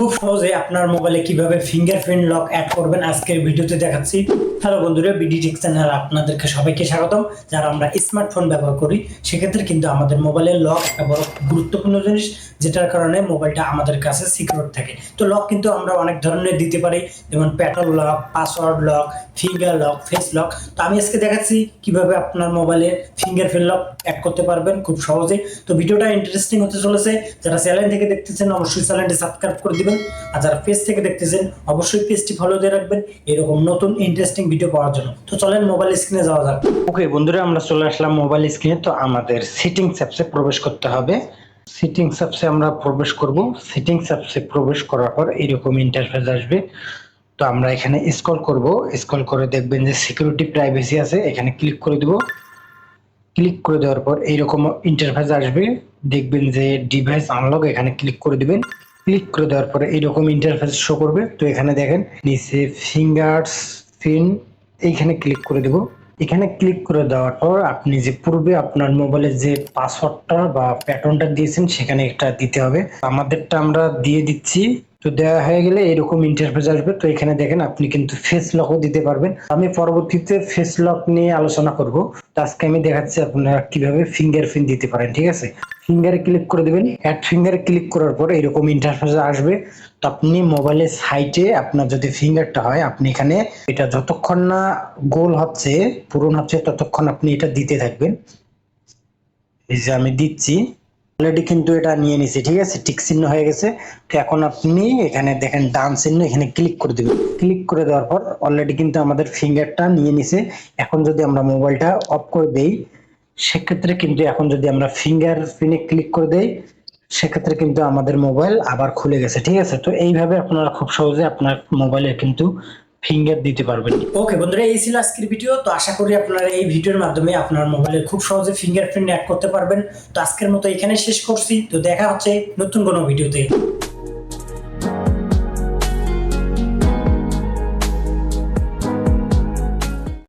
খুব সহজে আপনার মোবাইলে কীভাবে ফিঙ্গারপ্রিন্ট লক অ্যাড করবেন আজকের ভিডিওতে দেখাচ্ছি। হ্যালো বন্ধুরা বিডি টেক চ্যানেল আপনাদেরকে সবাইকে স্বাগতম। যারা আমরা স্মার্টফোন ব্যবহার করি, সেক্ষেত্রে কিন্তু আমাদের মোবাইলের লক বড় গুরুত্বপূর্ণ জিনিস, যেটার কারণে মোবাইলটা আমাদের কাছে সিকিউর থাকে। তো লক কিন্তু আমরা অনেক ধরনের দিতে পারি, যেমন pattern lock password lock finger lock face lock তো আমি আজকে দেখাচ্ছি কীভাবে আপনার মোবাইলে ফিঙ্গারপ্রিন্ট লক অ্যাড করতে পারবেন খুব সহজে। তো ভিডিওটা ইন্টারেস্টিং হতে চলেছে। যারা চ্যানেল থেকে দেখতেছেন, অবশ্যই চ্যানেলটি সাবস্ক্রাইব করে দিবেন। আর যারা পেজ থেকে দেখতেছেন, অবশ্যই পেজটি ফলো দিয়ে রাখবেন। এরকম নতুন ইন্টারেস্টিং ভিডিও পাওয়ার জন্য। তো চলেন মোবাইল স্ক্রিনে যাওয়া যাক। ওকে বন্ধুরা, আমরা চলে আসলাম মোবাইল স্ক্রিনে তো আমাদের সেটিংস অ্যাপসে প্রবেশ করতে হবে। সেটিংস অ্যাপসে আমরা প্রবেশ করব। সেটিংস অ্যাপসে প্রবেশ করার পর এরকম ইন্টারফেস আসবে। তো আমরা এখানে স্ক্রল করব। স্ক্রল করে দেখবেন যে সিকিউরিটি প্রাইভেসি আছে। এখানে ক্লিক করে দিব। ক্লিক করে দেওয়ার পর এইরকম ইন্টারফেস আসবে। দেখবেন যে ডিভাইস আনলক এখানে ক্লিক করে দিবেন। ক্লিক করে দেওয়ার পরে এইরকম ইন্টারফেস শো করবে। তো এখানে দেখেন নিচে ফিঙ্গার্স পিন এইখানে ক্লিক করে দেব। এখানে ক্লিক করে দেওয়ার পর আপনি যে পূর্বে আপনার মোবাইলের যে পাসওয়ার্ডটা বা প্যাটার্নটা দিয়েছেন, সেখানে একটা দিতে হবে। আমাদেরটা আমরা দিয়ে দিচ্ছি। তো দেওয়া হয়ে গেলে এরকম ইন্টারফেস আসবে। তো এখানে দেখেন আপনি কিন্তু ফেস লকও দিতে পারবেন। আমি পরবর্তীতে ফেস লক নিয়ে আলোচনা করব। তো আজকে আমি দেখাচ্ছি আপনারা কীভাবে ফিঙ্গারপ্রিন্ট দিতে পারেন, ঠিক আছে? ফিঙ্গারে ক্লিক করে দেবেন। অ্যাড ফিঙ্গারে ক্লিক করার পর এরকম ইন্টারফেস আসবে। তো আপনি মোবাইলের সাইটে আপনার যদি ফিঙ্গারটা হয়, আপনি এখানে এটা যতক্ষণ না গোল হচ্ছে পূরণ হচ্ছে, ততক্ষণ আপনি এটা দিতে থাকবেন। এই যে আমি দিচ্ছি। অলরেডি কিন্তু এটা নিয়ে নিছি, ঠিক আছে? টিক চিহ্ন হয়ে গেছে। তো এখন আপনি এখানে দেখেন ডান চিহ্ন, এখানে ক্লিক করে দিবেন। ক্লিক করে দেওয়ার পর অলরেডি কিন্তু আমাদের ফিঙ্গারটা নিয়ে নিছে। এখন যদি আমরা মোবাইলটা অফ করে দেই, সেক্ষেত্রে কিন্তু এখন যদি আমরা ফিঙ্গার পিনে ক্লিক করে দেই, সেক্ষেত্রে কিন্তু আমাদের মোবাইল আবার খুলে গেছে, ঠিক আছে? তো এইভাবে আপনারা খুব সহজে আপনার মোবাইলে কিন্তু ফিঙ্গার দিতে পারবেন। ওকে বন্ধুরা, এই ছিল আজকের ভিডিও তো আশা করি আপনারা এই ভিডিওর মাধ্যমে আপনার মোবাইলে খুব সহজে ফিঙ্গারপ্রিন্ট অ্যাড করতে পারবেন। তো আজকের মতো এখানে শেষ করছি। তো দেখা হচ্ছে নতুন কোনো ভিডিওতে